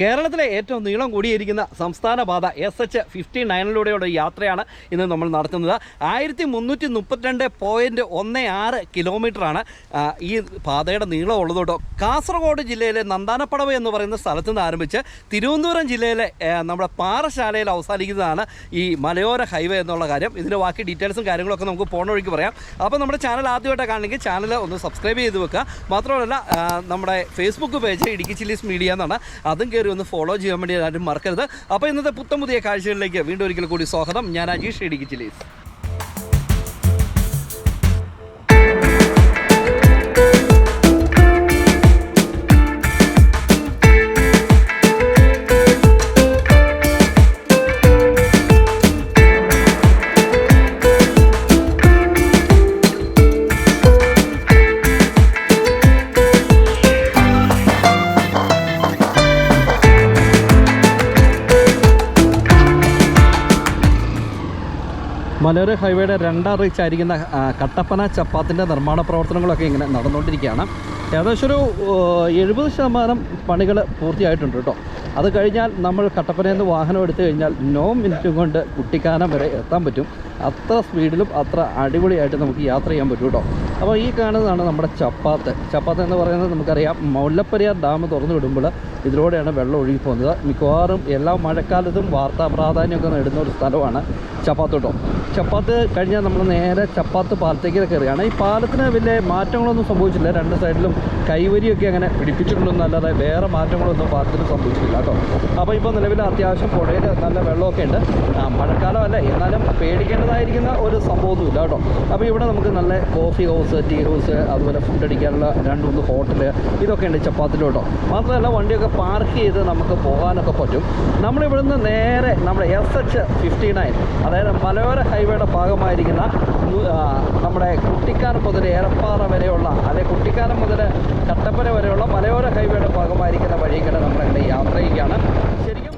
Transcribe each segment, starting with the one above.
കേരളത്തിലെ ഏറ്റവും നീളം കൂടിയിരിക്കുന്ന സംസ്ഥാന പാത എസ് എച്ച് ഫിഫ്റ്റി നയനിലൂടെയുള്ള യാത്രയാണ് ഇന്ന് നമ്മൾ നടത്തുന്നത്. ആയിരത്തി മുന്നൂറ്റി മുപ്പത്തിരണ്ട് പോയിന്റ് ഒന്ന് ആറ് കിലോമീറ്ററാണ് ഈ പാതയുടെ നീളം ഉള്ളത് കേട്ടോ. കാസർഗോഡ് ജില്ലയിലെ നന്ദാനപ്പടവ് എന്ന് പറയുന്ന സ്ഥലത്തു നിന്ന് ആരംഭിച്ച് തിരുവനന്തപുരം ജില്ലയിലെ നമ്മുടെ പാറശാലയിൽ അവസാനിക്കുന്നതാണ് ഈ മലയോര ഹൈവേ എന്നുള്ള കാര്യം. ഇതിന്റെ ബാക്കി ഡീറ്റെയിൽസും കാര്യങ്ങളൊക്കെ നമുക്ക് പോണ വഴിക്ക് പറയാം. അപ്പോൾ നമ്മുടെ ചാനൽ ആദ്യമായിട്ട് കാണണമെങ്കിൽ ചാനൽ ഒന്ന് സബ്സ്ക്രൈബ് ചെയ്ത് വെക്കുക. മാത്രമല്ല നമ്മുടെ Facebook page Idukki chillies media എന്നാണ്. അതും കയറി ഒന്ന് ഫോളോ ചെയ്യാൻ വേണ്ടി ആരും മറക്കരുത്. അപ്പോൾ ഇന്നത്തെ പുത്തം പുതിയ കാഴ്ചകളിലേക്ക് വീണ്ടും ഒരിക്കൽ കൂടി സ്വാഗതം. ഞാൻ അജീഷ് ഇടുക്കി ചില്ലീസ് മലയോര ഹൈവേയുടെ രണ്ടാം റീച്ച് ആയിരിക്കുന്ന കട്ടപ്പന ചപ്പാത്തിന്റെ നിർമ്മാണ പ്രവർത്തനങ്ങളൊക്കെ ഇങ്ങനെ നടന്നുകൊണ്ടിരിക്കുകയാണ്. ഏകദേശം ഒരു എഴുപത് ശതമാനം പണികൾ പൂർത്തിയായിട്ടുണ്ട് കേട്ടോ. അത് കഴിഞ്ഞാൽ നമ്മൾ കട്ടപ്പനയിൽ നിന്ന് വാഹനം എടുത്തു കഴിഞ്ഞാൽ നോ മിനിറ്റും കൊണ്ട് കുട്ടിക്കാനം വരെ എത്താൻ പറ്റും. അത്ര സ്പീഡിലും അത്ര അടിപൊളിയായിട്ട് നമുക്ക് യാത്ര ചെയ്യാൻ പറ്റും കേട്ടോ. അപ്പോൾ ഈ കാണുന്നതാണ് നമ്മുടെ ചപ്പാത്ത്. ചപ്പാത്ത് എന്ന് പറയുന്നത് നമുക്കറിയാം മുല്ലപ്പെരിയാർ ഡാം തുറന്നു വിടുമ്പോൾ ഇതിലൂടെയാണ് വെള്ളം ഒഴുകി പോകുന്നത്. മിക്കവാറും എല്ലാ മഴക്കാലത്തും വാർത്താ പ്രാധാന്യമൊക്കെ നേടുന്ന ഒരു സ്ഥലമാണ് ചപ്പാത്ത് കേട്ടോ. ചപ്പാത്ത് കഴിഞ്ഞാൽ നമ്മൾ നേരെ ചപ്പാത്ത് പാലത്തേക്ക് കയറുകയാണ്. ഈ പാലത്തിന് വലിയ മാറ്റങ്ങളൊന്നും സംഭവിച്ചില്ല. രണ്ട് സൈഡിലും കൈവരിയൊക്കെ അങ്ങനെ പിടിപ്പിച്ചിട്ടുണ്ടെന്നല്ലാതെ വേറെ മാറ്റങ്ങളൊന്നും പാലത്തിന് സംഭവിച്ചിട്ടില്ല കേട്ടോ. അപ്പോൾ ഇപ്പോൾ നിലവിൽ അത്യാവശ്യം പുഴയിൽ നല്ല വെള്ളമൊക്കെ ഉണ്ട്. മഴക്കാലമല്ല. എന്നാലും പേടിക്കേണ്ടതായിരിക്കുന്ന ഒരു സംഭവമൊന്നുമില്ല കേട്ടോ. അപ്പോൾ ഇവിടെ നമുക്ക് നല്ല കോഫി ഹൗസ് ടീ ഹൗസ് അതുപോലെ ഫുഡ് അടിക്കാനുള്ള രണ്ട് മൂന്ന് ഹോട്ടൽ ഇതൊക്കെ ഉണ്ട് ചപ്പാത്തിലോട്ടോ. മാത്രമല്ല വണ്ടിയൊക്കെ പാർക്ക് ചെയ്ത് നമുക്ക് പോകാനൊക്കെ പറ്റും. നമ്മളിവിടുന്ന് നേരെ നമ്മുടെ എസ് എച്ച് ഫിഫ്റ്റി നയൻ അതായത് മലയോര ഹൈവേയുടെ ഭാഗമായിരിക്കുന്ന നമ്മുടെ കുട്ടിക്കാനം മുതൽ ഏറപ്പാറ വരെയുള്ള അല്ലെ കുട്ടിക്കാനം മുതൽ കട്ടപ്പന വരെയുള്ള മലയോര ഹൈവേയുടെ ഭാഗമായിരിക്കുന്ന വഴിയിലൂടെ നമ്മളങ്ങനെ യാത്ര ചെയ്യുകയാണ്. ശരിക്കും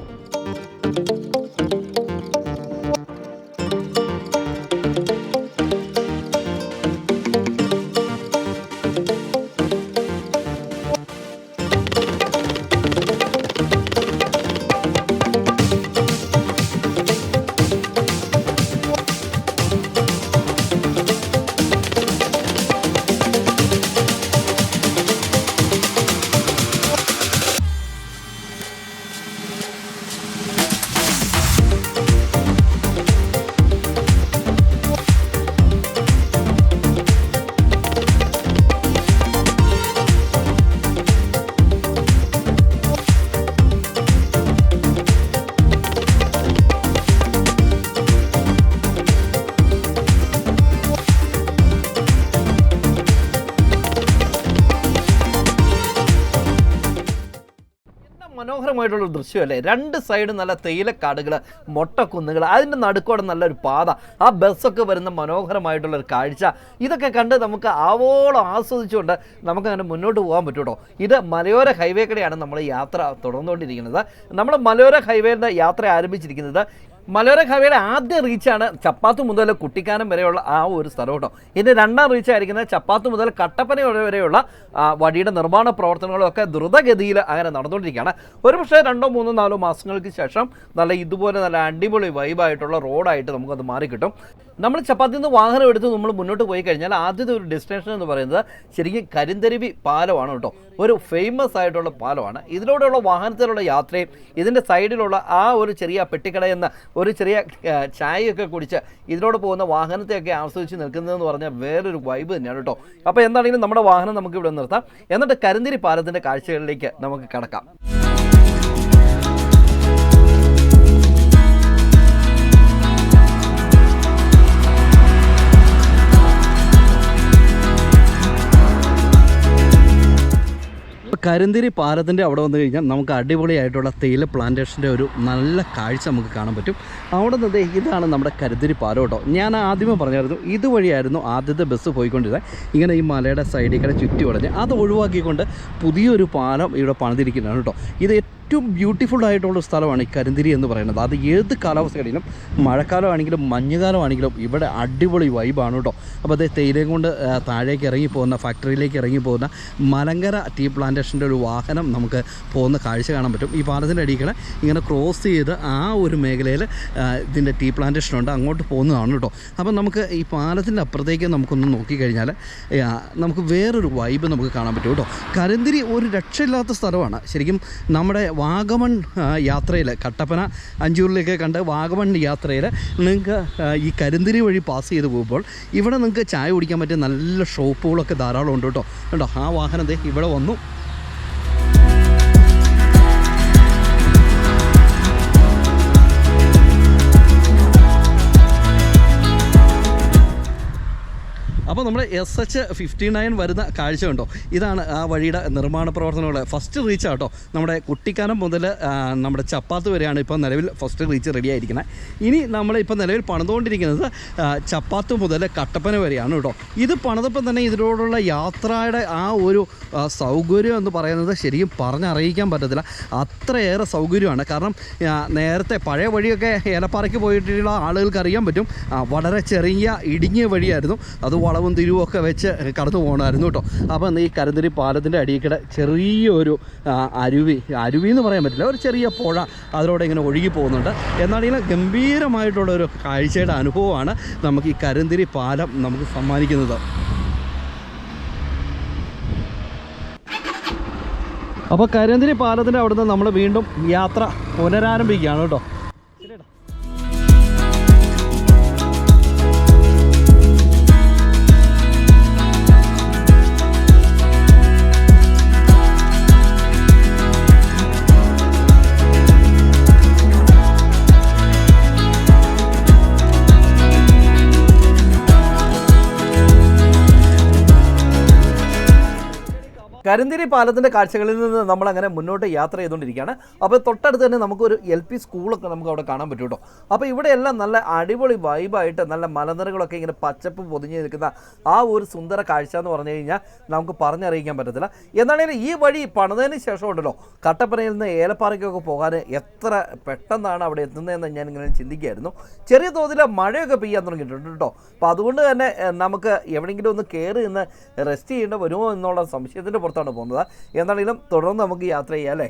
ഒരു ദൃശ്യമല്ലേ? രണ്ട് സൈഡും നല്ല തേയിലക്കാടുകൾ മൊട്ടക്കുന്നുകൾ അതിന്റെ നടുക്കോടെ നല്ലൊരു പാത. ആ ബസ്സൊക്കെ വരുന്ന മനോഹരമായിട്ടുള്ള ഒരു കാഴ്ച. ഇതൊക്കെ കണ്ട് നമുക്ക് ആവോളം ആസ്വദിച്ചുകൊണ്ട് നമുക്ക് അങ്ങനെ മുന്നോട്ട് പോകാൻ പറ്റും ഇത് മലയോര ഹൈവേ കൂടെയാണ് നമ്മൾ യാത്ര തുടർന്നുകൊണ്ടിരിക്കുന്നത്. നമ്മൾ മലയോര ഹൈവേയുടെ യാത്ര ആരംഭിച്ചിരിക്കുന്നത് മലയോര കവിയുടെ ആദ്യ റീച്ചാണ് ചപ്പാത്തു മുതൽ കുട്ടിക്കാനം വരെയുള്ള ആ ഒരു സ്ഥലം കേട്ടോ. ഇതിന്റെ രണ്ടാം റീച്ച് ആയിരിക്കുന്നത് ചപ്പാത്ത് മുതൽ കട്ടപ്പന വരെയുള്ള വഴിയുടെ നിർമ്മാണ പ്രവർത്തനങ്ങളൊക്കെ ദ്രുതഗതിയിൽ അങ്ങനെ നടന്നുകൊണ്ടിരിക്കുകയാണ്. ഒരുപക്ഷെ രണ്ടോ മൂന്നോ നാലോ മാസങ്ങൾക്ക് ശേഷം നല്ല ഇതുപോലെ നല്ല അടിപൊളി വൈബായിട്ടുള്ള റോഡായിട്ട് നമുക്കത് മാറിക്കിട്ടും. നമ്മൾ ചപ്പാത്തിൽ നിന്ന് വാഹനം എടുത്ത് നമ്മൾ മുന്നോട്ട് പോയി കഴിഞ്ഞാൽ ആദ്യത്തെ ഒരു ഡെസ്റ്റിനേഷൻ എന്ന് പറയുന്നത് ശരിക്കും കരിന്തരുവി പാലമാണ് കേട്ടോ. ഒരു ഫേമസ് ആയിട്ടുള്ള പാലമാണ്. ഇതിലൂടെയുള്ള വാഹനത്തിലുള്ള യാത്രയും ഇതിന്റെ സൈഡിലുള്ള ആ ഒരു ചെറിയ പെട്ടിക്കടയെന്ന ഒരു ചെറിയ ചായയൊക്കെ കുടിച്ച് ഇതിലൂടെ പോകുന്ന വാഹനത്തെയൊക്കെ ആസ്വദിച്ച് നിൽക്കുന്നതെന്ന് പറഞ്ഞാൽ വേറൊരു വൈബ് തന്നെയാണ് കേട്ടോ. അപ്പോൾ എന്താണെങ്കിലും നമ്മുടെ വാഹനം നമുക്ക് ഇവിടെ നിർത്താം. എന്നിട്ട് കരിന്തിരി പാലത്തിന്റെ കാഴ്ചകളിലേക്ക് നമുക്ക് കടക്കാം. കരിന്തിരി പാലത്തിന്റെ അവിടെ വന്നു കഴിഞ്ഞാൽ നമുക്ക് അടിപൊളിയായിട്ടുള്ള തേയില പ്ലാന്റേഷന്റെ ഒരു നല്ല കാഴ്ച നമുക്ക് കാണാൻ പറ്റും. അവിടെ നിന്ന് ഇതാണ് നമ്മുടെ കരിന്തിരി പാലം കേട്ടോ. ഞാൻ ആദ്യമേ പറഞ്ഞായിരുന്നു ഇതുവഴിയായിരുന്നു ആദ്യത്തെ ബസ് പോയിക്കൊണ്ടിരുന്നത്. ഇങ്ങനെ ഈ മലയുടെ സൈഡിൽ കൂടെ ചുറ്റി വളഞ്ഞ് അത് ഒഴിവാക്കിക്കൊണ്ട് പുതിയൊരു പാലം ഇവിടെ പണിതിരിക്കുന്നതാണ് കേട്ടോ. ഇത് ഏറ്റവും ബ്യൂട്ടിഫുൾ ആയിട്ടുള്ള സ്ഥലമാണ് ഈ കരിന്തിരി എന്ന് പറയുന്നത്. അത് ഏത് കാലാവസ്ഥയാണെങ്കിലും മഴക്കാലമാണെങ്കിലും മഞ്ഞുകാലമാണെങ്കിലും ഇവിടെ അടിപൊളി വൈബാണ് കേട്ടോ. അപ്പോൾ അതേ തേയിലയും കൊണ്ട് താഴേക്ക് ഇറങ്ങി പോകുന്ന ഫാക്ടറിയിലേക്ക് ഇറങ്ങി പോകുന്ന മലങ്കര ടീ പ്ലാന്റേഷന്റെ ഒരു വാഹനം നമുക്ക് പോകുന്ന കാഴ്ച കാണാൻ പറ്റും. ഈ പാലത്തിന്റെ അടിയിൽ ഇങ്ങനെ ക്രോസ് ചെയ്ത് ആ ഒരു മേഖലയിൽ ഇതിന്റെ ടീ പ്ലാന്റേഷൻ ഉണ്ട്. അങ്ങോട്ട് പോകുന്നതാണ് കേട്ടോ. അപ്പം നമുക്ക് ഈ പാലത്തിന്റെ അപ്പുറത്തേക്ക് നമുക്കൊന്ന് നോക്കിക്കഴിഞ്ഞാൽ നമുക്ക് വേറൊരു വൈബ് നമുക്ക് കാണാൻ പറ്റും കേട്ടോ. കരിന്തിരി ഒരു രക്ഷയില്ലാത്ത സ്ഥലമാണ്. ശരിക്കും നമ്മുടെ വാഗമൺ യാത്രയിൽ കട്ടപ്പന അഞ്ചൂരിലേക്ക് കണ്ട് വാഗമൺ യാത്രയിൽ നിങ്ങൾക്ക് ഈ കരിന്തിരി വഴി പാസ് ചെയ്ത് പോകുമ്പോൾ ഇവിടെ നിങ്ങൾക്ക് ചായ കുടിക്കാൻ പറ്റിയ നല്ല ഷോപ്പുകളൊക്കെ ധാരാളം ഉണ്ട് കേട്ടോ. കേട്ടോ ആ വാഹനം ഇവിടെ വന്നു. അപ്പോൾ നമ്മൾ എസ് എച്ച് ഫിഫ്റ്റി നയൻ വരുന്ന കാഴ്ച ഉണ്ടോ ഇതാണ് ആ വഴിയുടെ നിർമ്മാണ പ്രവർത്തനങ്ങൾ. ഫസ്റ്റ് റീച്ച് ആട്ടോ നമ്മുടെ കുട്ടിക്കാനം മുതൽ നമ്മുടെ ചപ്പാത്ത് വരെയാണ് ഇപ്പോൾ നിലവിൽ ഫസ്റ്റ് റീച്ച് റെഡി ആയിരിക്കുന്നത് ഇനി നമ്മൾ ഇപ്പോൾ നിലവിൽ പണിതുകൊണ്ടിരിക്കുന്നത് ചപ്പാത്ത് മുതൽ കട്ടപ്പന വരെയാണ് കേട്ടോ. ഇത് പണിതപ്പം തന്നെ ഇതിനോടുള്ള യാത്രയുടെ ആ ഒരു സൗകര്യം എന്ന് പറയുന്നത് ശരിക്കും പറഞ്ഞറിയിക്കാൻ പറ്റത്തില്ല. അത്രയേറെ സൗകര്യമാണ്. കാരണം നേരത്തെ പഴയ വഴിയൊക്കെ ഏലപ്പാറയ്ക്ക് പോയിട്ടുള്ള ആളുകൾക്ക് അറിയാൻ പറ്റും. വളരെ ചെറിയ ഇടുങ്ങിയ വഴിയായിരുന്നു. അത് വളവും തിരിവും ഒക്കെ വെച്ച് കടന്നു പോകണമായിരുന്നു കേട്ടോ. അപ്പം ഈ കരന്തിരി പാലത്തിന്റെ അടിയിൽക്കിടെ ചെറിയൊരു അരുവി അരുവി എന്ന് പറയാൻ പറ്റില്ല ഒരു ചെറിയ പുഴ അതിലൂടെ ഇങ്ങനെ ഒഴുകി പോകുന്നുണ്ട്. എന്നാണെങ്കിലും ഗംഭീരമായിട്ടുള്ള ഒരു കാഴ്ചയുടെ അനുഭവമാണ് നമുക്ക് ഈ കരുന്തിരി പാലം നമുക്ക് സമ്മാനിക്കുന്നത്. അപ്പോൾ കരിന്തിരി പാലത്തിന്റെ അവിടുന്ന് നമ്മൾ വീണ്ടും യാത്ര പുനരാരംഭിക്കുകയാണ് കേട്ടോ. കരിന്തിരി പാലത്തിന്റെ കാഴ്ചകളിൽ നിന്ന് നമ്മൾ അങ്ങനെ മുന്നോട്ട് യാത്ര ചെയ്തുകൊണ്ടിരിക്കുകയാണ്. അപ്പോൾ തൊട്ടടുത്ത് തന്നെ നമുക്കൊരു എൽ പി സ്കൂളൊക്കെ നമുക്ക് അവിടെ കാണാൻ പറ്റും കേട്ടോ. അപ്പോൾ ഇവിടെയെല്ലാം നല്ല അടിപൊളി വൈബായിട്ട് നല്ല മലനിരകളൊക്കെ ഇങ്ങനെ പച്ചപ്പ് പൊതിഞ്ഞ് നിൽക്കുന്ന ആ ഒരു സുന്ദര കാഴ്ച എന്ന് പറഞ്ഞു കഴിഞ്ഞാൽ നമുക്ക് പറഞ്ഞറിയിക്കാൻ പറ്റത്തില്ല. എന്നാണെങ്കിലും ഈ വഴി പണിതതിന് ശേഷം ഉണ്ടല്ലോ കട്ടപ്പനയിൽ നിന്ന് ഏലപ്പാറയ്ക്കൊക്കെ പോകാൻ എത്ര പെട്ടെന്നാണ് അവിടെ എത്തുന്നതെന്ന് ഞാൻ ഇങ്ങനെ ചിന്തിക്കുകയായിരുന്നു. ചെറിയ തോതിൽ മഴയൊക്കെ പെയ്യാൻ തുടങ്ങിയിട്ടുണ്ട് കേട്ടോ. അപ്പോൾ അതുകൊണ്ട് തന്നെ നമുക്ക് എവിടെയെങ്കിലും ഒന്ന് കയറി നിന്ന് റെസ്റ്റ് ചെയ്യേണ്ട വരുമോ എന്നുള്ള സംശയത്തിന്റെ പുറത്താണ് പോകുന്നത്. എന്താണെങ്കിലും തുടർന്ന് നമുക്ക് യാത്ര ചെയ്യാം അല്ലേ?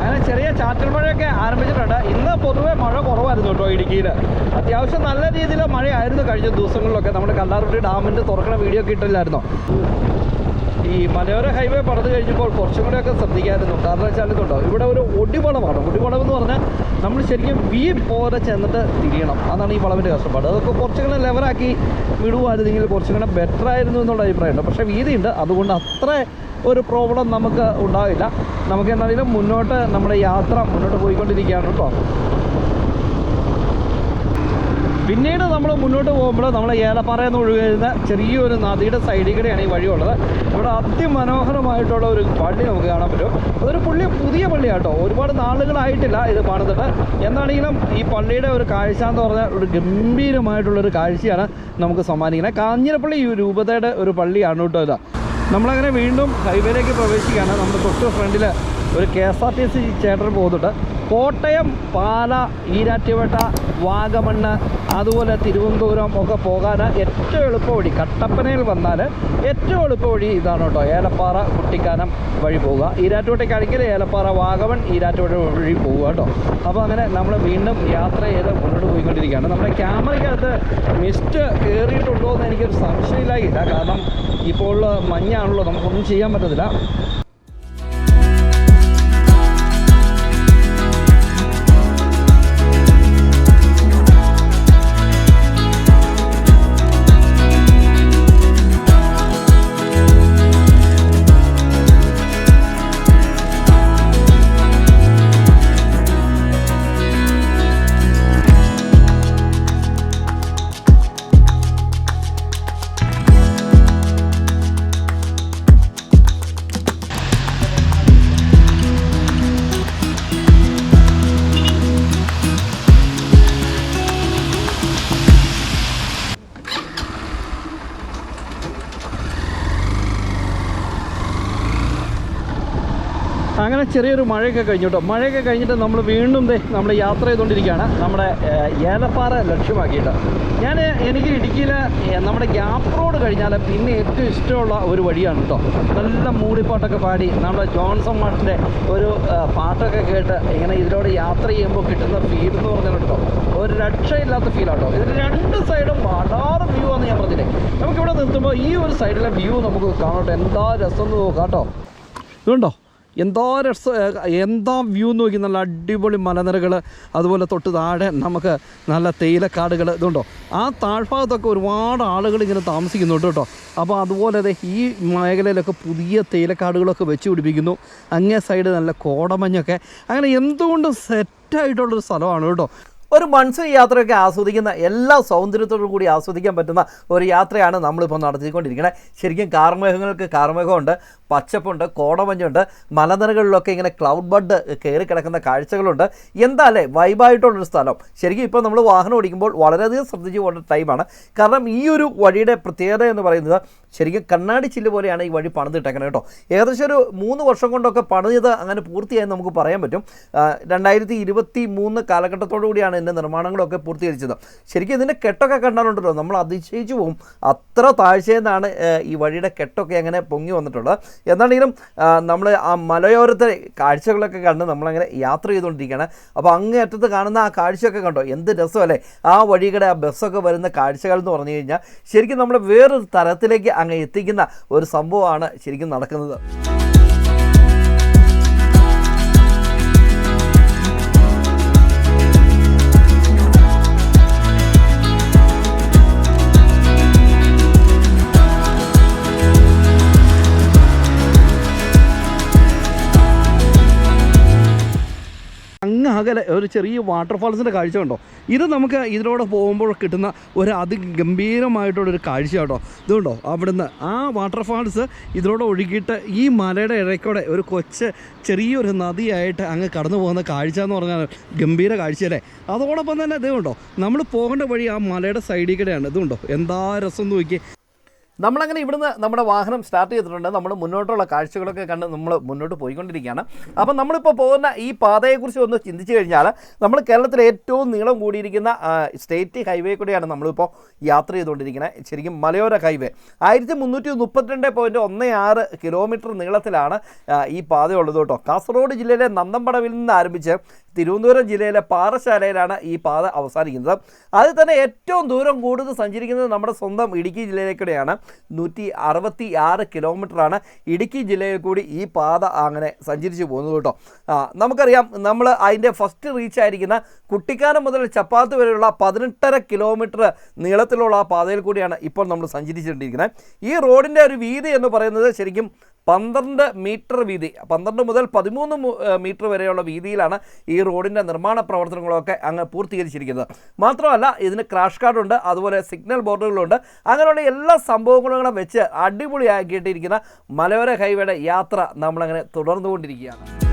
അങ്ങനെ ചെറിയ ചാറ്റൽ മഴയൊക്കെ ആരംഭിച്ചിട്ടുണ്ട്. ഇന്ന് പൊതുവെ മഴ കുറവായിരുന്നു കേട്ടോ ഇടുക്കിയിൽ അത്യാവശ്യം നല്ല രീതിയിൽ മഴയായിരുന്നു കഴിഞ്ഞ ദിവസങ്ങളിലൊക്കെ. നമ്മുടെ കല്ലാർകുട്ടി ഡാമിന്റെ തുറക്കണ വീഡിയോ ഒക്കെ ഇട്ടില്ലായിരുന്നോ? ഈ മലയോര ഹൈവേ പണിത് കഴിഞ്ഞപ്പോൾ കുറച്ചും കൂടെയൊക്കെ ശ്രദ്ധിക്കായിരുന്നു. കാരണം വെച്ചാൽ ഇതുണ്ടോ ഇവിടെ ഒരു ഒടിവളവാണ്. ഒടിവളവ് എന്ന് പറഞ്ഞാൽ നമ്മൾ ശരിക്കും വി പോലെ ചെന്നിട്ട് തിരിയണം. അതാണ് ഈ വളവിന്റെ കഷ്ടപ്പാട്. അതൊക്കെ കുറച്ചും കൂടെ ലെവലാക്കി വിടുവായിരുന്നെങ്കിൽ കുറച്ചും കൂടെ ബെറ്റർ ആയിരുന്നു എന്നുള്ള അഭിപ്രായമുണ്ട്. പക്ഷേ വീതിയുണ്ട്. അതുകൊണ്ട് അത്ര ഒരു പ്രോബ്ലം നമുക്ക് ഉണ്ടാവില്ല. നമുക്ക് എന്നാലും മുന്നോട്ട് നമ്മുടെ യാത്ര മുന്നോട്ട് പോയിക്കൊണ്ടിരിക്കുകയാണ് കേട്ടോ പിന്നീട് നമ്മൾ മുന്നോട്ട് പോകുമ്പോൾ നമ്മൾ ഏലപ്പാറയിൽ നിന്ന് ഒഴുകുന്ന ചെറിയൊരു നദിയുടെ സൈഡിൽ കൂടെയാണ് ഈ വഴിയുള്ളത്. ഇവിടെ അതിമനോഹരമായിട്ടുള്ള ഒരു പള്ളി നമുക്ക് കാണാൻ പറ്റും. അതൊരു പുള്ളി പുതിയ പള്ളിയാട്ടോ. ഒരുപാട് നാളുകളായിട്ടില്ല ഇത് പണിതിട്ട് എന്താണെങ്കിലും ഈ പള്ളിയുടെ ഒരു കാഴ്ച എന്ന് പറഞ്ഞാൽ ഒരു ഗംഭീരമായിട്ടുള്ളൊരു കാഴ്ചയാണ് നമുക്ക് സമ്മാനിക്കുന്നത്. കാഞ്ഞിരപ്പള്ളി ഈ രൂപതയുടെ ഒരു പള്ളിയാണ് കേട്ടോ ഇത്. നമ്മളങ്ങനെ വീണ്ടും ഹൈവേയിലേക്ക് പ്രവേശിക്കുകയാണ്. നമ്മുടെ തൊട്ട് ഫ്രണ്ടിൽ ഒരു K S R T C ചേട്ടൻ പോകുന്നുണ്ട്. കോട്ടയം പാല ഈരാറ്റുപേട്ട വാഗമണ്ണ് അതുപോലെ തിരുവനന്തപുരം ഒക്കെ പോകാൻ ഏറ്റവും എളുപ്പ വഴി കട്ടപ്പനയിൽ വന്നാൽ ഏറ്റവും എളുപ്പ വഴി ഇതാണ് കേട്ടോ. ഏലപ്പാറ കുട്ടിക്കാനം വഴി പോവുക. ഈരാറ്റുപേട്ടയ്ക്കാണെങ്കിൽ ഏലപ്പാറ വാഗമൺ ഈരാറ്റുപേട്ട വഴി പോവുക കേട്ടോ. അപ്പോൾ അങ്ങനെ നമ്മൾ വീണ്ടും യാത്ര ചെയ്ത് മുന്നോട്ട് പോയിക്കൊണ്ടിരിക്കുകയാണ്. നമ്മുടെ ക്യാമറയ്ക്കകത്ത് മിസ്റ്റ് കയറിയിട്ടുണ്ടോ എന്ന് എനിക്കൊരു സംശയമില്ലായില്ല. കാരണം ഇപ്പോൾ മഞ്ഞാണല്ലോ നമുക്കൊന്നും ചെയ്യാൻ പറ്റത്തില്ല. ചെറിയൊരു മഴയൊക്കെ കഴിഞ്ഞു കേട്ടോ മഴയൊക്കെ കഴിഞ്ഞിട്ട് നമ്മൾ വീണ്ടും ദേ നമ്മൾ യാത്ര ചെയ്തുകൊണ്ടിരിക്കുകയാണ്. നമ്മുടെ ഏലപ്പാറ ലക്ഷ്യമാക്കിയിട്ട്. ഞാൻ എനിക്ക് ഇടുക്കിയിൽ നമ്മുടെ ഗ്യാപ്പ് റോഡ് കഴിഞ്ഞാൽ പിന്നെ ഏറ്റവും ഇഷ്ടമുള്ള ഒരു വഴിയാണ് കേട്ടോ നല്ല മൂളിപ്പാട്ടൊക്കെ പാടി നമ്മുടെ ജോൺസൺ മാഷിന്റെ ഒരു പാട്ടൊക്കെ കേട്ട് ഇങ്ങനെ ഇതിലൂടെ യാത്ര ചെയ്യുമ്പോൾ കിട്ടുന്ന ഫീൽ എന്ന് പറഞ്ഞാൽ കേട്ടോ ഒരു രക്ഷയില്ലാത്ത ഫീലാണ് കേട്ടോ ഇതിന് രണ്ട് സൈഡും വളരെ വ്യൂ ആണെന്ന് ഞാൻ പറഞ്ഞില്ലേ. നമുക്കിവിടെ നിർത്തുമ്പോൾ ഈ ഒരു സൈഡിലെ വ്യൂ നമുക്ക് കാണട്ടെ എന്താ രസം എന്ന് നോക്കാം കേട്ടോ ഇതുണ്ടോ? എന്തോ രസ എന്താ വ്യൂ നോക്കി നല്ല അടിപൊളി മലനിരകൾ അതുപോലെ തൊട്ട് താഴെ നമുക്ക് നല്ല തേയിലക്കാടുകൾ ഇതുണ്ടോ? ആ താഴ്ഭാഗത്തൊക്കെ ഒരുപാട് ആളുകൾ ഇങ്ങനെ താമസിക്കുന്നുണ്ട് കേട്ടോ. അപ്പോൾ അതുപോലെ തന്നെ ഈ മേഖലയിലൊക്കെ പുതിയ തേയിലക്കാടുകളൊക്കെ വെച്ച് പിടിപ്പിക്കുന്നു. അങ്ങേ സൈഡ് നല്ല കോടമഞ്ഞൊക്കെ. അങ്ങനെ എന്തുകൊണ്ടും സെറ്റായിട്ടുള്ളൊരു സ്ഥലമാണ് കേട്ടോ. ഒരു മൺസൂൺ യാത്രയൊക്കെ ആസ്വദിക്കുന്ന എല്ലാ സൗന്ദര്യത്തോടും കൂടി ആസ്വദിക്കാൻ പറ്റുന്ന ഒരു യാത്രയാണ് നമ്മളിപ്പോൾ നടത്തിക്കൊണ്ടിരിക്കുന്നത് ശരിക്കും കാർമേഘങ്ങൾക്ക് കാർമേഘമുണ്ട്. പച്ചപ്പുണ്ട് കോടമഞ്ഞുണ്ട് മലനിരകളിലൊക്കെ ഇങ്ങനെ ക്ലൗഡ് ബഡ് കയറി കിടക്കുന്ന കാഴ്ചകളുണ്ട്. എന്താ അല്ലേ വൈബായിട്ടുള്ളൊരു സ്ഥലം. ശരിക്കും ഇപ്പോൾ നമ്മൾ വാഹനം ഓടിക്കുമ്പോൾ വളരെയധികം ശ്രദ്ധിച്ചു പോകേണ്ട ടൈമാണ് കാരണം ഈ ഒരു വഴിയുടെ പ്രത്യേകത എന്ന് പറയുന്നത് ശരിക്കും കണ്ണാടി ചില്ല് പോലെയാണ് ഈ വഴി പണിതിട്ടേക്കുന്നത് കേട്ടോ. ഏകദേശം ഒരു മൂന്ന് വർഷം കൊണ്ടൊക്കെ പണിത് അങ്ങനെ പൂർത്തിയായി നമുക്ക് പറയാൻ പറ്റും. രണ്ടായിരത്തി ഇരുപത്തി മൂന്ന് കാലഘട്ടത്തോടു കൂടിയാണ് ഇതിന്റെ നിർമ്മാണങ്ങളൊക്കെ പൂർത്തീകരിച്ചത്. ശരിക്കും ഇതിന്റെ കെട്ടൊക്കെ കണ്ടാലുണ്ടല്ലോ. നമ്മൾ അതിശയിച്ചു പോകും അത്ര താഴ്ചയെന്നാണ് ഈ വഴിയുടെ കെട്ടൊക്കെ അങ്ങനെ പൊങ്ങി വന്നിട്ടുള്ളത്. എന്നാണെങ്കിലും നമ്മൾ ആ മലയോരത്തെ കാഴ്ചകളൊക്കെ കണ്ട് നമ്മളങ്ങനെ യാത്ര ചെയ്തുകൊണ്ടിരിക്കുകയാണ്. അപ്പോൾ അങ്ങേ അറ്റത്ത് കാണുന്ന ആ കാഴ്ചയൊക്കെ കണ്ടോ? എന്ത് രസമല്ലേ? ആ വഴിയുടെ ആ ബസ്സൊക്കെ വരുന്ന കാഴ്ചകൾ എന്ന് പറഞ്ഞു കഴിഞ്ഞാൽ ശരിക്കും നമ്മൾ വേറൊരു തരത്തിലേക്ക് അങ്ങ് എത്തിക്കുന്ന ഒരു സംഭവമാണ് ശരിക്കും നടക്കുന്നത്. അങ്ങ് അകലെ ഒരു ചെറിയ വാട്ടർഫാൾസിന്റെ കാഴ്ച കണ്ടോ? ഇത് നമുക്ക് ഇതിലൂടെ പോകുമ്പോൾ കിട്ടുന്ന ഒരു അതിഗംഭീരമായിട്ടുള്ളൊരു കാഴ്ച കേട്ടോ. ഇതുണ്ടോ? അവിടുന്ന് ആ വാട്ടർഫാൾസ് ഇതിലൂടെ ഒഴുകിയിട്ട് ഈ മലയുടെ ഇടയ്ക്കൂടെ ഒരു കൊച്ച് ചെറിയൊരു നദിയായിട്ട് അങ്ങ് കടന്നു പോകുന്ന കാഴ്ച എന്ന് പറഞ്ഞാൽ ഗംഭീര കാഴ്ചയല്ലേ അതോടൊപ്പം തന്നെ ഇതുണ്ടോ? നമ്മൾ പോകേണ്ട വഴി ആ മലയുടെ സൈഡിൽ കൂടെയാണ്. ഇതുണ്ടോ? എന്താ രസം നോക്കി നമ്മളങ്ങനെ ഇവിടുന്ന് നമ്മുടെ വാഹനം സ്റ്റാർട്ട് ചെയ്തിട്ടുണ്ട്. നമ്മൾ മുന്നോട്ടുള്ള കാഴ്ചകളൊക്കെ കണ്ട് നമ്മൾ മുന്നോട്ട് പോയിക്കൊണ്ടിരിക്കുകയാണ്. അപ്പം നമ്മളിപ്പോൾ പോകുന്ന ഈ പാതയെക്കുറിച്ച് ഒന്ന് ചിന്തിച്ചു കഴിഞ്ഞാൽ നമ്മൾ കേരളത്തിലെ ഏറ്റവും നീളം കൂടിയിരിക്കുന്ന സ്റ്റേറ്റ് ഹൈവേ കൂടിയാണ് നമ്മളിപ്പോൾ യാത്ര ചെയ്തുകൊണ്ടിരിക്കുന്നത്. ശരിക്കും മലയോര ഹൈവേ. ആയിരത്തി മുന്നൂറ്റി മുപ്പത്തിരണ്ട് പോയിന്റ് ഒന്ന് ആറ് കിലോമീറ്റർ നീളത്തിലാണ് ഈ പാതയുള്ളത് കേട്ടോ. കാസർഗോഡ് ജില്ലയിലെ നന്തമ്പടവിൽ നിന്ന് ആരംഭിച്ച് തിരുവനന്തപുരം ജില്ലയിലെ പാറശാലയിലാണ് ഈ പാത അവസാനിക്കുന്നത്. അതിൽ തന്നെ ഏറ്റവും ദൂരം കൂടുതൽ സഞ്ചരിക്കുന്നത് നമ്മുടെ സ്വന്തം ഇടുക്കി ജില്ലയിലേക്കൂടെയാണ്. നൂറ്റി അറുപത്തി ആറ് കിലോമീറ്ററാണ് ഇടുക്കി ജില്ലയിൽ കൂടി ഈ പാത അങ്ങനെ സഞ്ചരിച്ചു പോകുന്നത് കേട്ടോ. നമുക്കറിയാം നമ്മൾ അതിന്റെ ഫസ്റ്റ് റീച്ച് ആയിരിക്കുന്ന കുട്ടിക്കാനം മുതൽ ചപ്പാത്ത് വരെയുള്ള പതിനെട്ടര കിലോമീറ്റർ നീളത്തിലുള്ള ആ പാതയിൽ കൂടിയാണ് ഇപ്പോൾ നമ്മൾ സഞ്ചരിച്ചുകൊണ്ടിരിക്കുന്നത്. ഈ റോഡിന്റെ ഒരു വീതി എന്ന് പറയുന്നത് ശരിക്കും പന്ത്രണ്ട് മീറ്റർ വീതി പന്ത്രണ്ട് മുതൽ പതിമൂന്ന് മീറ്റർ വരെയുള്ള വീതിയിലാണ് ഈ റോഡിന്റെ നിർമ്മാണ പ്രവർത്തനങ്ങളൊക്കെ അങ്ങ് പൂർത്തീകരിച്ചിരിക്കുന്നത്. മാത്രമല്ല ഇതിന് ക്രാഷ് കാർഡുണ്ട് അതുപോലെ സിഗ്നൽ ബോർഡുകളുണ്ട് അങ്ങനെയുള്ള എല്ലാ സംഭവങ്ങളും വെച്ച് അടിപൊളിയാക്കിയിട്ടിരിക്കുന്ന മലയോര ഹൈവേയുടെ യാത്ര നമ്മളങ്ങനെ തുടർന്നുകൊണ്ടിരിക്കുകയാണ്.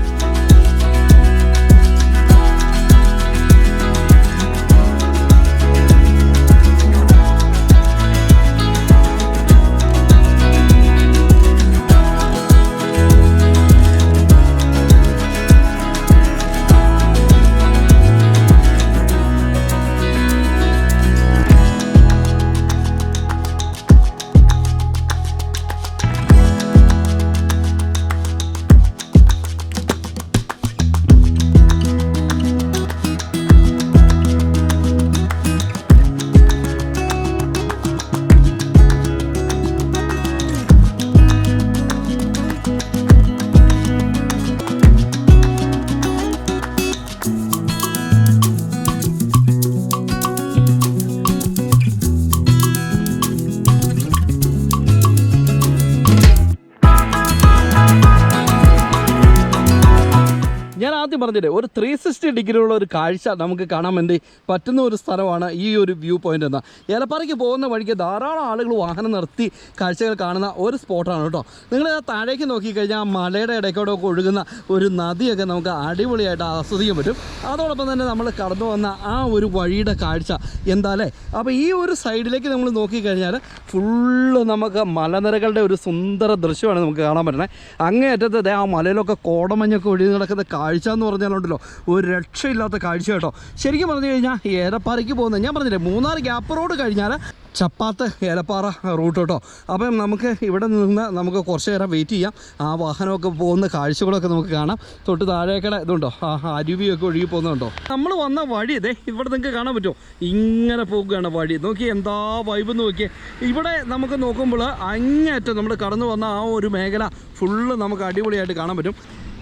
ആദ്യം പറഞ്ഞില്ലേ ഒരു ത്രീ സിക്സ്റ്റി ഡിഗ്രിയുള്ള ഒരു കാഴ്ച നമുക്ക് കാണാൻ വേണ്ടി പറ്റുന്ന ഒരു സ്ഥലമാണ് ഈ ഒരു വ്യൂ പോയിന്റ് എന്ന. ഏലപ്പാറയ്ക്ക് പോകുന്ന വഴിക്ക് ധാരാളം ആളുകൾ വാഹനം നിർത്തി കാഴ്ചകൾ കാണുന്ന ഒരു സ്പോട്ടാണ് കേട്ടോ. നിങ്ങൾ താഴേക്ക് നോക്കിക്കഴിഞ്ഞാൽ മലയുടെ ഇടയ്ക്കൂടെ ഒഴുകുന്ന ഒരു നദിയൊക്കെ നമുക്ക് അടിപൊളിയായിട്ട് ആസ്വദിക്കാൻ പറ്റും. അതോടൊപ്പം തന്നെ നമ്മൾ കടന്നു വന്ന ആ ഒരു വഴിയുടെ കാഴ്ച എന്താ അല്ലേ അപ്പോൾ ഈ ഒരു സൈഡിലേക്ക് നമ്മൾ നോക്കിക്കഴിഞ്ഞാൽ ഫുള്ള് നമുക്ക് മലനിരകളുടെ ഒരു സുന്ദര ദൃശ്യമാണ് നമുക്ക് കാണാൻ പറ്റണേ അങ്ങേയറ്റത്തെ ദേ ആ മലയിലൊക്കെ കോടമഞ്ഞൊക്കെ ഒഴുകി നടക്കുന്ന കാഴ്ച എന്ന് പറഞ്ഞാലുണ്ടല്ലോ ഒരു രക്ഷയില്ലാത്ത കാഴ്ച കേട്ടോ. ശരിക്കും പറഞ്ഞു കഴിഞ്ഞാൽ ഏലപ്പാറയ്ക്ക് പോകുന്നത് ഞാൻ പറഞ്ഞില്ലേ മൂന്നാർ ഗ്യാപ്പ് റോഡ് കഴിഞ്ഞാൽ ചപ്പാത്ത് ഏലപ്പാറ റൂട്ട് കേട്ടോ. അപ്പം നമുക്ക് ഇവിടെ നിന്ന് നമുക്ക് കുറച്ച് നേരം വെയിറ്റ് ചെയ്യാം. ആ വാഹനമൊക്കെ പോകുന്ന കാഴ്ചകളൊക്കെ നമുക്ക് കാണാം. തൊട്ട് താഴേക്കടെ ഇതുണ്ടോ ആ അരുവിയൊക്കെ ഒഴുകി പോകുന്നുണ്ടോ നമ്മൾ വന്ന വഴി ഇതേ ഇവിടെ നിങ്ങൾക്ക് കാണാൻ പറ്റുമോ? ഇങ്ങനെ പോകുകയാണ് വഴി. നോക്കി എന്താ വൈബ് നോക്കിയേ. ഇവിടെ നമുക്ക് നോക്കുമ്പോൾ അങ്ങേറ്റം നമ്മൾ കടന്നു വന്ന ആ ഒരു മേഖല ഫുള്ള് നമുക്ക് അടിപൊളിയായിട്ട് കാണാൻ പറ്റും.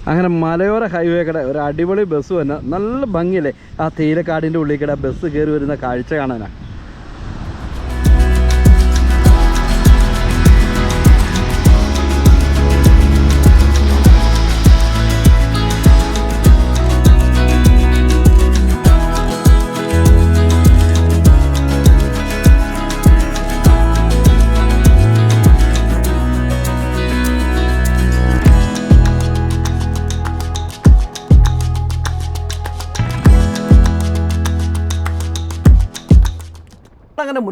അങ്ങനെ മലയോര ഹൈവേ കട ഒരു അടിപൊളി ബസ് തന്നെ നല്ല ഭംഗിയല്ലേ? ആ തേയിലക്കാടിന്റെ ഉള്ളിൽ കൂടെ ബസ് കയറി വരുന്ന കാഴ്ച കാണാനാണ്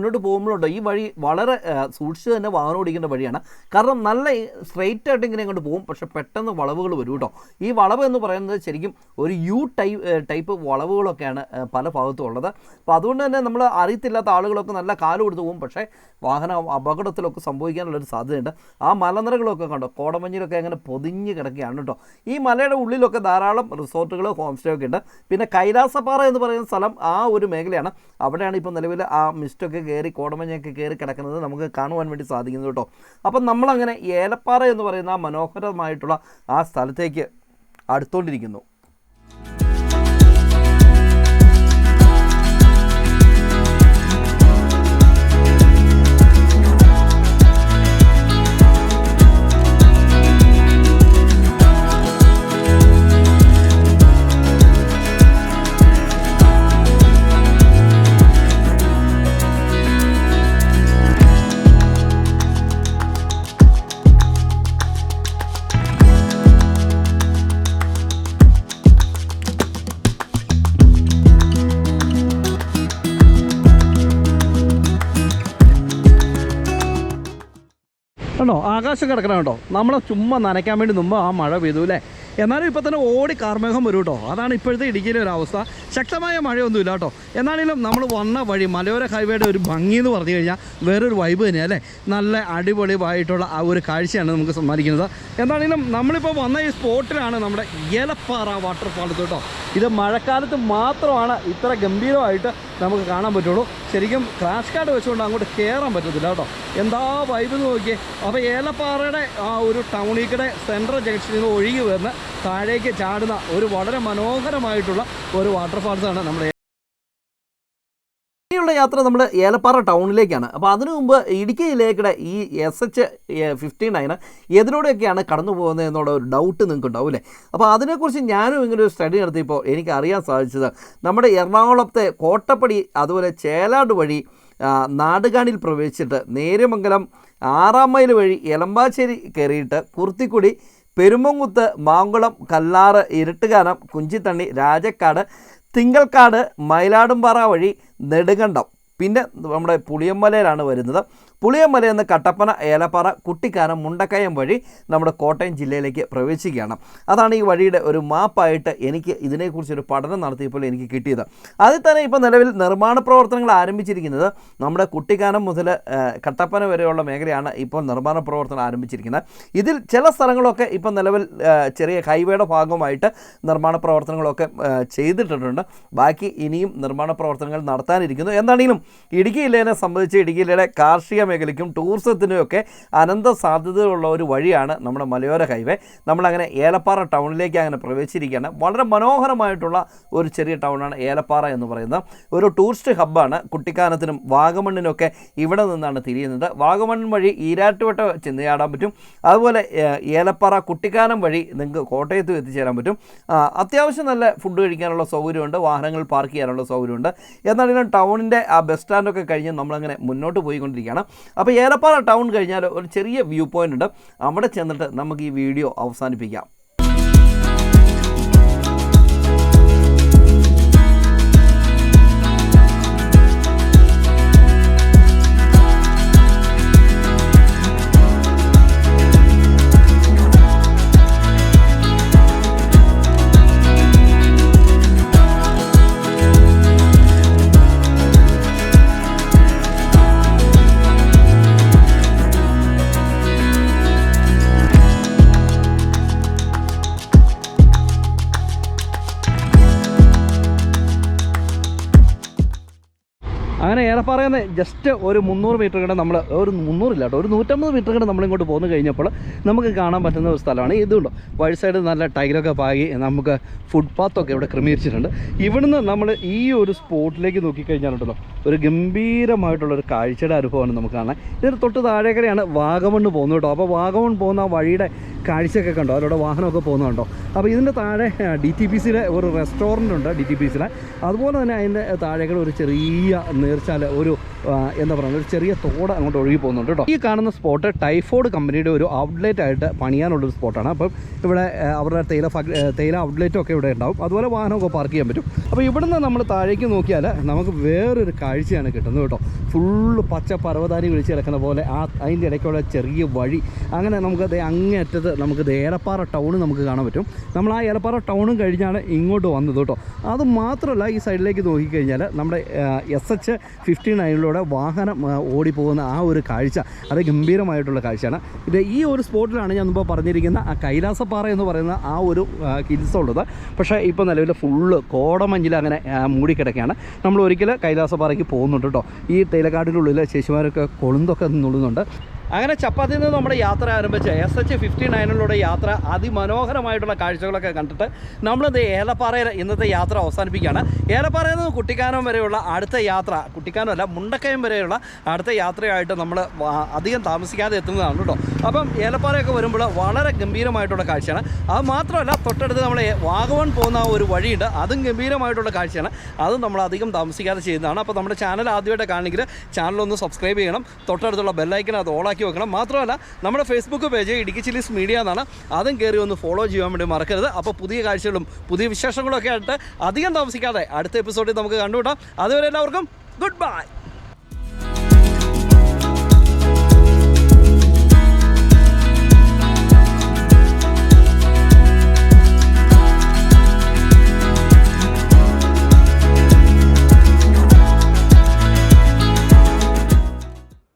മുന്നോട്ട് പോകുമ്പോഴുണ്ടോ? ഈ വഴി വളരെ സൂക്ഷിച്ച് തന്നെ വാഹനം ഓടിക്കേണ്ട വഴിയാണ്. കാരണം നല്ല സ്ട്രെയിറ്റ് ആയിട്ട് ഇങ്ങനെ അങ്ങോട്ട് പോകും. പക്ഷെ പെട്ടെന്ന് വളവുകൾ വരും കേട്ടോ. ഈ വളവ് എന്ന് പറയുന്നത് ശരിക്കും ഒരു യു ടൈപ്പ് ടൈപ്പ് വളവുകളൊക്കെയാണ് പല ഭാഗത്തും ഉള്ളത്. അപ്പോൾ അതുകൊണ്ട് തന്നെ നമ്മൾ അറിയത്തില്ലാത്ത ആളുകളൊക്കെ നല്ല കാൽ കൊടുത്ത് പോകും. പക്ഷേ വാഹന അപകടത്തിലൊക്കെ സംഭവിക്കാനുള്ളൊരു സാധ്യതയുണ്ട്. ആ മലനിരകളൊക്കെ കണ്ടോ? കോടമഞ്ഞിലൊക്കെ അങ്ങനെ പൊതിഞ്ഞ് കിടക്കുകയാണ് കേട്ടോ. ഈ മലയുടെ ഉള്ളിലൊക്കെ ധാരാളം റിസോർട്ടുകൾ ഹോം സ്റ്റേ ഒക്കെ ഉണ്ട്. പിന്നെ കൈലാസപ്പാറ എന്ന് പറയുന്ന സ്ഥലം ആ ഒരു മേഖലയാണ്. അവിടെയാണ് ഇപ്പോൾ നിലവിൽ ആ മിസ്റ്റൊക്കെ കയറി കോടമഞ്ഞൊക്കെ കയറി കിടക്കുന്നത് നമുക്ക് കാണുവാൻ വേണ്ടി സാധിക്കുന്നത് കേട്ടോ. അപ്പം നമ്മളങ്ങനെ ഏലപ്പാറ എന്ന് പറയുന്ന മനോഹരമായിട്ടുള്ള ആ സ്ഥലത്തേക്ക് അടുത്തോണ്ടിരിക്കുന്നു. കണ്ടോ? ആകാശം കിടക്കണം കേട്ടോ നമ്മളെ ചുമ്മാ നനയ്ക്കാൻ വേണ്ടി മുമ്പ് ആ മഴ പെയ്തു അല്ലേ? എന്നാലും ഇപ്പോൾ തന്നെ ഓടി കാർമേഘം വരും കേട്ടോ അതാണ് ഇപ്പോഴത്തെ ഇടുക്കിയിലെ ഒരു അവസ്ഥ. ശക്തമായ മഴയൊന്നുമില്ല കേട്ടോ എന്നാണെങ്കിലും നമ്മൾ വന്ന വഴി മലയോര ഹൈവേയുടെ ഒരു ഭംഗി എന്ന് പറഞ്ഞു കഴിഞ്ഞാൽ വേറൊരു വൈബ് തന്നെയാണ് അല്ലേ? നല്ല അടിപൊളിയായിട്ടുള്ള ആ ഒരു കാഴ്ചയാണ് നമുക്ക് സമ്മാനിക്കുന്നത്. എന്താണെങ്കിലും നമ്മളിപ്പോൾ വന്ന ഈ സ്പോട്ടിലാണ് നമ്മുടെ ഇലപ്പാറ വാട്ടർഫാൾസ് കേട്ടോ ഇത് മഴക്കാലത്ത് മാത്രമാണ് ഇത്ര ഗംഭീരമായിട്ട് നമുക്ക് കാണാൻ പറ്റുള്ളൂ. ശരിക്കും ക്രാഷ് കാർഡ് വെച്ചുകൊണ്ട് അങ്ങോട്ട് കയറാൻ പറ്റത്തില്ല കേട്ടോ എന്താ വൈബ് നോക്കിയേ. അപ്പോൾ ഏലപ്പാറയുടെ ആ ഒരു ടൗണിക്കടെ സെൻട്രൽ ജംഗ്ഷനിൽ നിന്ന് ഒഴുകി വരുന്ന താഴേക്ക് ചാടുന്ന ഒരു വളരെ മനോഹരമായിട്ടുള്ള ഒരു വാട്ടർഫാൾസ് ആണ് നമ്മുടെ ഇനിയുള്ള യാത്ര നമ്മൾ ഏലപ്പാറ ടൗണിലേക്കാണ്. അപ്പോൾ അതിനു മുമ്പ് ഇടുക്കി ജില്ലയുടെ ഈ എസ് എച്ച് ഫിഫ്റ്റി നയൻ എതിലൂടെയൊക്കെയാണ് കടന്നു പോകുന്നത് എന്നുള്ള ഒരു ഡൗട്ട് നിങ്ങൾക്ക് ഉണ്ടാവും അല്ലേ? അപ്പോൾ അതിനെക്കുറിച്ച് ഞാനും ഇങ്ങനെ ഒരു സ്റ്റഡി നടത്തിയപ്പോൾ എനിക്ക് അറിയാൻ സാധിച്ചത് നമ്മുടെ എറണാകുളത്തെ കോട്ടപ്പടി അതുപോലെ ചേലാട് വഴി നാടുകാണിൽ പ്രവേശിച്ചിട്ട് നേര്യമംഗലം ആറാം മൈൽ വഴി എലമ്പാശ്ശേരി കയറിയിട്ട് കുർത്തിക്കുടി പെരുമ്പങ്കുത്ത് മാങ്കുളം കല്ലാറ് ഇരുട്ടുകാനം കുഞ്ചിത്തണ്ണി രാജക്കാട് തിങ്കൽക്കാട് മയിലാടുംപാറ വഴി നെടുങ്കണ്ടം. പിന്നെ നമ്മുടെ പുളിയമ്മലയിലാണ് വരുന്നത്. പുളിയമ്മല എന്ന കട്ടപ്പന ഏലപ്പാറ കുട്ടിക്കാനം മുണ്ടക്കയം വഴി നമ്മുടെ കോട്ടയം ജില്ലയിലേക്ക് പ്രവേശിക്കുകയാണ്. അതാണ് ഈ വഴിയുടെ ഒരു മാപ്പായിട്ട് എനിക്ക് ഇതിനെക്കുറിച്ചൊരു പഠനം നടത്തിയപ്പോൾ എനിക്ക് കിട്ടിയത്. അതിൽ തന്നെ ഇപ്പോൾ നിലവിൽ നിർമ്മാണ പ്രവർത്തനങ്ങൾ ആരംഭിച്ചിരിക്കുന്നത് നമ്മുടെ കുട്ടിക്കാനം മുതൽ കട്ടപ്പന വരെയുള്ള മേഖലയാണ് ഇപ്പോൾ നിർമ്മാണ പ്രവർത്തനം ആരംഭിച്ചിരിക്കുന്നത്. ഇതിൽ ചില സ്ഥലങ്ങളൊക്കെ ഇപ്പോൾ നിലവിൽ ചെറിയ ഹൈവേയുടെ ഭാഗമായിട്ട് നിർമ്മാണ പ്രവർത്തനങ്ങളൊക്കെ ചെയ്തിട്ടുണ്ട്. ബാക്കി ഇനിയും നിർമ്മാണ പ്രവർത്തനങ്ങൾ നടത്താനിരിക്കുന്നു. എന്താണെങ്കിലും ഇടുക്കി ജില്ലയെ സംബന്ധിച്ച് ഇടുക്കി ജില്ലയുടെ കാർഷിക മേഖലയ്ക്കും ടൂറിസത്തിനും ഒക്കെ അനന്ത സാധ്യതകളുള്ള ഒരു വഴിയാണ് നമ്മുടെ മലയോര ഹൈവേ. നമ്മളങ്ങനെ ഏലപ്പാറ ടൗണിലേക്ക് അങ്ങനെ പ്രവേശിച്ചിരിക്കുകയാണ്. വളരെ മനോഹരമായിട്ടുള്ള ഒരു ചെറിയ ടൗണാണ് ഏലപ്പാറ എന്ന് പറയുന്നത്. ഒരു ടൂറിസ്റ്റ് ഹബ്ബാണ് കുട്ടിക്കാനത്തിനും വാഗമണ്ണിനൊക്കെ ഇവിടെ നിന്നാണ് തിരിയുന്നത്. വാഗമൺ വഴി ഈരാട്ടുവട്ട ചെന്നുചാടാൻ പറ്റും. അതുപോലെ ഏലപ്പാറ കുട്ടിക്കാനം വഴി നിങ്ങൾക്ക് കോട്ടയത്തും എത്തിച്ചേരാൻ പറ്റും. അത്യാവശ്യം നല്ല ഫുഡ് കഴിക്കാനുള്ള സൗകര്യമുണ്ട്. വാഹനങ്ങൾ പാർക്ക് ചെയ്യാനുള്ള സൗകര്യമുണ്ട്. എന്നാലും ടൗണിന്റെ ആ ബസ് സ്റ്റാൻഡൊക്കെ കഴിഞ്ഞ് നമ്മളങ്ങനെ മുന്നോട്ട് പോയിക്കൊണ്ടിരിക്കുകയാണ്. അപ്പോൾ ഏലപ്പാറ ടൗൺ കഴിഞ്ഞാൽ ഒരു ചെറിയ വ്യൂ പോയിന്റ് ഉണ്ട്. അവിടെ ചെന്നിട്ട് നമുക്ക് ഈ വീഡിയോ അവസാനിപ്പിക്കാം. നിന്ന് ജസ്റ്റ് ഒരു മുന്നൂറ് മീറ്റർ കൂടെ നമ്മൾ ഒരു മുന്നൂറില്ല കേട്ടോ ഒരു നൂറ്റമ്പത് മീറ്റർ കൂടെ നമ്മളിങ്ങോട്ട് പോന്നു കഴിഞ്ഞപ്പോൾ നമുക്ക് കാണാൻ പറ്റുന്ന ഒരു സ്ഥലമാണ്. ഇതുണ്ടോ വഴി സൈഡ് നല്ല ടൈലൊക്കെ പാകി നമുക്ക് ഫുട്പാത്തൊക്കെ ഇവിടെ ക്രമീകരിച്ചിട്ടുണ്ട്. ഇവിടുന്ന് നമ്മൾ ഈ ഒരു സ്പോട്ടിലേക്ക് നോക്കിക്കഴിഞ്ഞാലുണ്ടല്ലോ ഒരു ഗംഭീരമായിട്ടുള്ള ഒരു കാഴ്ചയുടെ അനുഭവമാണ് നമുക്ക് കാണാൻ. ഇതിന് തൊട്ട് താഴേക്കടെയാണ് വാഗമണ്ണ് പോകുന്നത് കേട്ടോ. അപ്പോൾ വാഗമൺ പോകുന്ന ആ വഴിയുടെ കാഴ്ചയൊക്കെ കണ്ടോ അതിലൂടെ വാഹനമൊക്കെ പോകുന്നുണ്ടോ അപ്പോൾ ഇതിന്റെ താഴെ ഡി ടി പി സിയിലെ ഒരു റെസ്റ്റോറന്റ് ഉണ്ട് ഡി ടി പി സിയിലെ അതുപോലെ തന്നെ അതിന്റെ താഴേക്കൂടെ ഒരു ചെറിയ നേർച്ചാൽ ഒരു എന്താ പറയുക ഒരു ചെറിയ തോട് അങ്ങോട്ട് ഒഴുകി പോകുന്നുണ്ട് കേട്ടോ. ഈ കാണുന്ന സ്പോട്ട് ടൈഫോഡ് കമ്പനിയുടെ ഒരു ഔട്ട്ലെറ്റ് ആയിട്ട് പണിയാനുള്ളൊരു സ്പോട്ടാണ്. അപ്പം ഇവിടെ അവരുടെ തേയില തേയില ഔട്ട്ലെറ്റും ഒക്കെ ഇവിടെ ഉണ്ടാവും. അതുപോലെ വാഹനമൊക്കെ പാർക്ക് ചെയ്യാൻ പറ്റും. അപ്പോൾ ഇവിടുന്ന് നമ്മൾ താഴേക്ക് നോക്കിയാൽ നമുക്ക് വേറൊരു കാഴ്ചയാണ് കിട്ടുന്നത് കേട്ടോ. ഫുള്ള് പച്ച പർവതാനി വിളിച്ച് കിടക്കുന്ന പോലെ ആ അതിന്റെ ഇടയ്ക്കുള്ള ചെറിയ വഴി. അങ്ങനെ നമുക്ക് അങ്ങേയറ്റത്ത് നമുക്ക് ഏലപ്പാറ ടൗൺ നമുക്ക് കാണാൻ പറ്റും. നമ്മൾ ആ ഏലപ്പാറ ടൗണും കഴിഞ്ഞാണ് ഇങ്ങോട്ട് വന്നത് കേട്ടോ. അത് മാത്രമല്ല ഈ സൈഡിലേക്ക് നോക്കിക്കഴിഞ്ഞാൽ നമ്മുടെ എസ് എച്ച് ഫിഫ്റ്റി നയനിലൂടെ വാഹനം ഓടി ഓടിപ്പോകുന്ന ആ ഒരു കാഴ്ച അത് ഗംഭീരമായിട്ടുള്ള കാഴ്ചയാണ്. ഇത് ഈ ഒരു സ്പോട്ടിലാണ് ഞാൻ മുമ്പ് പറഞ്ഞിരിക്കുന്ന ആ കൈലാസപ്പാറ എന്ന് പറയുന്ന ആ ഒരു ഹിൽസ് ഉള്ളത്. പക്ഷേ ഇപ്പോൾ നിലവിൽ ഫുള്ള് കോടമഞ്ഞിൽ അങ്ങനെ മൂടിക്കിടക്കുകയാണ്. നമ്മൾ ഒരിക്കൽ കൈലാസപ്പാറയ്ക്ക് പോകുന്നുണ്ട് കേട്ടോ. ഈ തേയിലക്കാടിനുള്ളിൽ ശേഷിമാരൊക്കെ കൊളുന്തൊക്കെ നുള്ളുന്നുണ്ട് അങ്ങനെ ചപ്പാത്തിയിൽ നിന്ന് നമ്മുടെ യാത്ര ആരംഭിച്ച എസ് എച്ച് ഫിഫ്റ്റി നയനിലൂടെ യാത്ര അതിമനോഹരമായിട്ടുള്ള കാഴ്ചകളൊക്കെ കണ്ടിട്ട് നമ്മളിത് ഏലപ്പാറയിൽ ഇന്നത്തെ യാത്ര അവസാനിപ്പിക്കുകയാണ്. ഏലപ്പാറയിൽ നിന്ന് കുട്ടിക്കാനം വരെയുള്ള അടുത്ത യാത്ര കുട്ടിക്കാനമല്ല മുണ്ടക്കയം വരെയുള്ള അടുത്ത യാത്രയായിട്ട് നമ്മൾ അധികം താമസിക്കാതെ എത്തുന്നതാണ് കേട്ടോ. അപ്പം ഏലപ്പാറയൊക്കെ വരുമ്പോൾ വളരെ ഗംഭീരമായിട്ടുള്ള കാഴ്ചയാണ്. അത് മാത്രമല്ല തൊട്ടടുത്ത് നമ്മൾ വാഗവൺ പോകുന്ന ഒരു വഴിയുണ്ട്. അതും ഗംഭീരമായിട്ടുള്ള കാഴ്ചയാണ്. അതും നമ്മൾ അധികം താമസിക്കാതെ ചെയ്യുന്നതാണ്. അപ്പോൾ നമ്മുടെ ചാനൽ ആദ്യമായിട്ട് കാണണമെങ്കിൽ ചാനലൊന്ന് സബ്സ്ക്രൈബ് ചെയ്യണം. തൊട്ടടുത്തുള്ള ബെല്ലൈക്കൻ അത് ഓളാക്കി വെക്കണം. മാത്രമല്ല നമ്മുടെ Facebook page Idukki chillies media എന്നാണ് അതും കയറി ഒന്ന് ഫോളോ ചെയ്യാൻ വേണ്ടി മറക്കരുത്. അപ്പോൾ പുതിയ കാഴ്ചകളും പുതിയ വിശേഷങ്ങളും ഒക്കെ ആയിട്ട് അധികം താമസിക്കാതെ അടുത്ത എപ്പിസോഡിൽ നമുക്ക് കണ്ടുവിട്ടാം അതുവരെ എല്ലാവർക്കും ഗുഡ് ബൈ